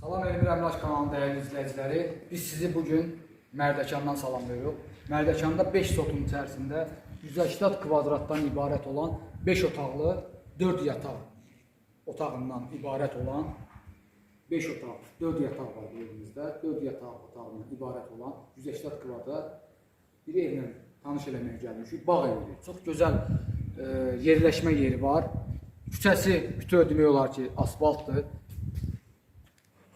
Salam Elmir Əmlaş kanalının dəyərli izləyiciləri. Biz sizi bugün Mərdəkandan salamlayırıq. Mərdəkanda 5 sotun içərisində 180 kvadratdan ibarət olan 5 otaqlı 4 yataq otağından ibarət olan 5 otaq, 4 yataq var bu evimizdə. 4 yataq otağından ibarət olan 180 kvadrat bir evlə tanış eləməyə gəlmişik. Bağ evidir. Çox gözəl e, yerləşmə yeri var. Küçəsi bütöv demək olar ki, asfaltdır.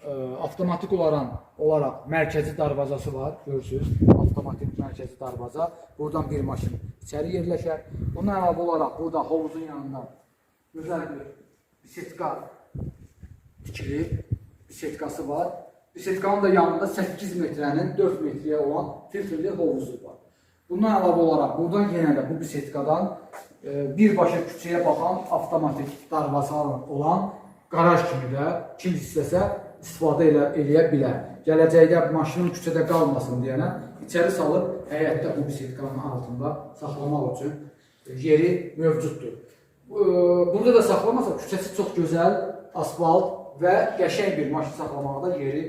E, avtomatik olaraq olaraq mərkəzi darvazası var, görürsüz. Avtomatik mərkəzi darvaza. Buradan bir maşın içəri yerləşər. Bundan əlavə olaraq burada hovuzun yanında gözəl bir bisetka tikili bisetkası var. Bisetkanın da yanında 8 metrənin 4 metrəyə olan filtrli hovuzu var. Bundan əlavə olaraq buradan yenə də bu bisetkadan e, birbaşa küçəyə baxan avtomatik darvazası olan qaraj kimi də kim istəsə istifadə elə, eləyə bilər. Gələcəkdə maşının küçədə qalmasın deyənə içəri salıb həyətdə bu bisetkanın altında saxlamaq üçün yeri mövcuddur. E, Burada da saxlamasa küçəsi çox gözəl, asfalt və qəşəng bir maşın saxlamaqda yeri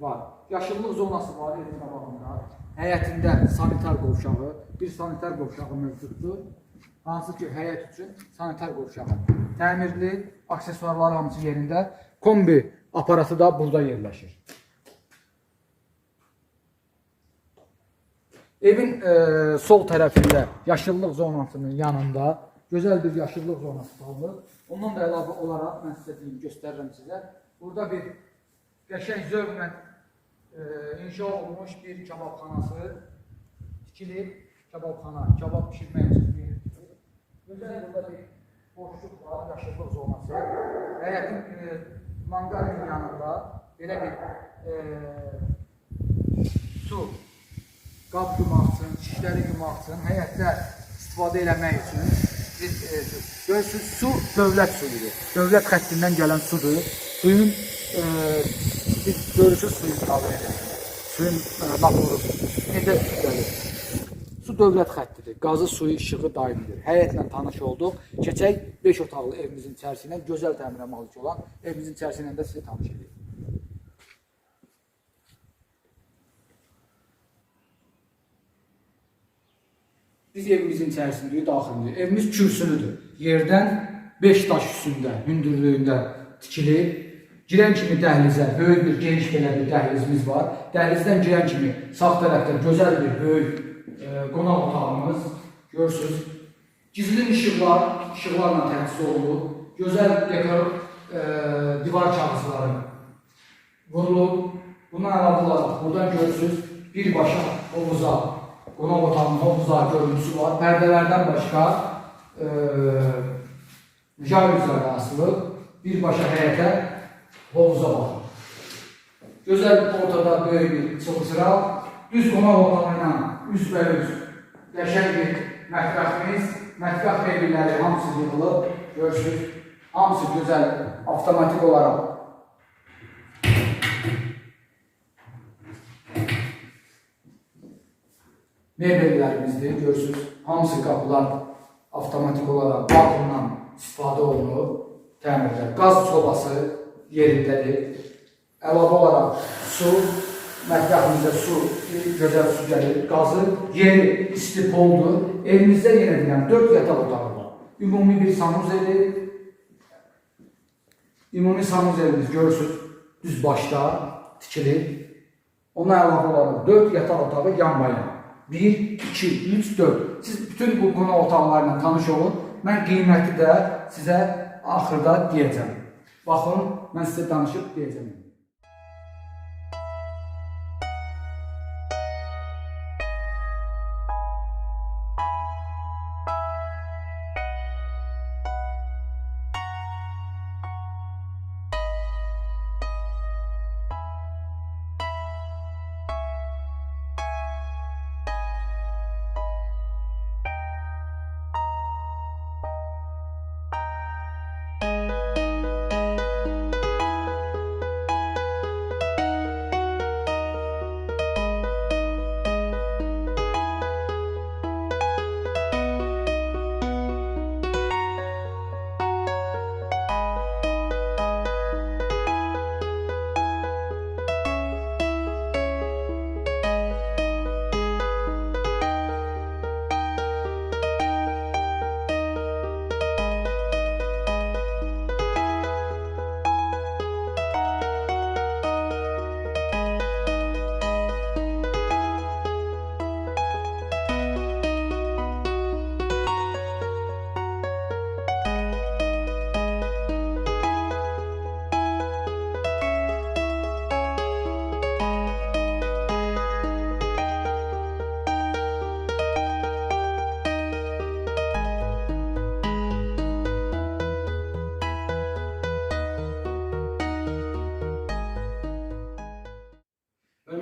var. Yaşıllıq zonası var evin qabağında. Həyətində sanitar qovşağı, bir sanitar qovşağı mövcuddur. Hansı ki, həyət üçün sanitar qovşağı. Təmirli, aksesuarları hamısı yerində. Kombi aparatı da burada yerləşir. Evin e, sol tərəfində yaşıllıq zonasının yanında gözəl bir yaşıllıq zonası salınır. Ondan da əlavə olaraq mən sizə deyim, göstərirəm sizə. Burada bir qəşəng zövqlə e, inşa olunmuş bir kebabxanası tikilib. Kebabxana, kebab pişirmək üçün bir. Gözəl burada bir boşluq var, yaşıllıq zonası. Həyətin e, manqalın yanında belə bir e, su qab yumaq üçün, şişləri yumaq üçün, həyətdə istifadə eləmək üçün bir e, su dövlət suyudur. Dövlət xəttindən gələn sudur. Suyun e, biz görürsüz suyun qalır. Suyun e, motoru necə gəlir. Su dövlət xəttidir. Qazı, suyu, işığı daimidir. Həyətlə tanış olduq. Keçək 5 otaqlı evimizin içərisindən gözəl təmirə malik olan evimizin içərisindən də sizi tanış edeyim. Biz evimizin içərisindəyik, daxilindəyik. Evimiz kürsülüdür. Yerdən 5 daş üstündə, hündürlüyündə tikili. Girən kimi dəhlizə böyük bir geniş belə bir dəhlizimiz var. Dəhlizdən girən kimi sağ tərəfdə gözəl bir böyük e, qonaq otağımız görürsüz. Gizli işıqlar, işıqlarla təchiz olunub. Gözəl dekor e, divar kağızları vurulub. Bundan əlavə buradan görürsüz birbaşa hovuza, qonaq otağının hovuza görüntüsü var. Pərdələrdən başqa e, jalüzlər asılıb. Birbaşa həyətə hovuza baxır. Gözəl ortada böyük bir çıxısıral, düz qonaq otağı ilə üzbəüz qəşəng bir mətbəximiz, mətbəx mebelləri hamısı yığılıb, görürsünüz. Hamısı gözəl, avtomatik olaraq mebellərimizdir, görürsünüz. Hamısı qapılar avtomatik olaraq vakuumdan istifadə olunub, təmirdə. Qaz sobası yerindədir. Əlavə olaraq su, mətbəximizdə su, gözəl su gəlir. Qazı, yeri isti poldur. Evimizdə yenə deyirəm, 4 yataq otağı var. Ümumi bir sanuzeli, ümumi sanuzəlimiz görürsünüz, düz başda tikili. Ona əlavə olaraq 4 yataq otağı yanmayan. 1, 2, 3, 4. Siz bütün bu qonaq otaqlarıyla tanış olun. Mən qiyməti də sizə axırda deyəcəm. Baxın, mən sizə danışıb deyəcəm.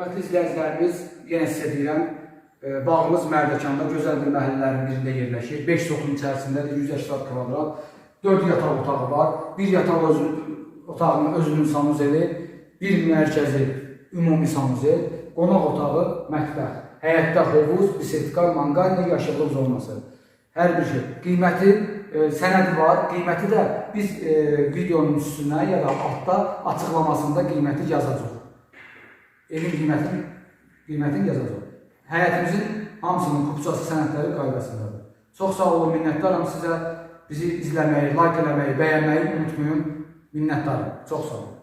Hörmətli izləyicilərimiz, yenə sizə deyirəm, e, bağımız Mərdəkanda gözəl bir məhəllələrin birində yerləşir. 5 sotun içərisində də 180 kvadrat, 4 yataq otağı var. Bir yataq özü, otağının özünün sanuzeli, bir mərkəzi ümumi sanuzel, qonaq otağı, mətbəx, həyətdə hovuz, bisetkar, manqalya, yaşıllıq zonası. Hər bir şey. Qiyməti e, sənədi var. Qiyməti də biz e, videonun üstünə ya da altda açıqlamasında qiyməti yazacağıq. Evin qiymətini, qiymətini yazacaq. Həyətimizin hamısının kupçası sənədləri qaydasındadır. Çox sağ olun, minnətdaram sizə. Bizi izləməyi, like eləməyi, bəyənməyi unutmayın. Minnətdaram. Çox sağ olun.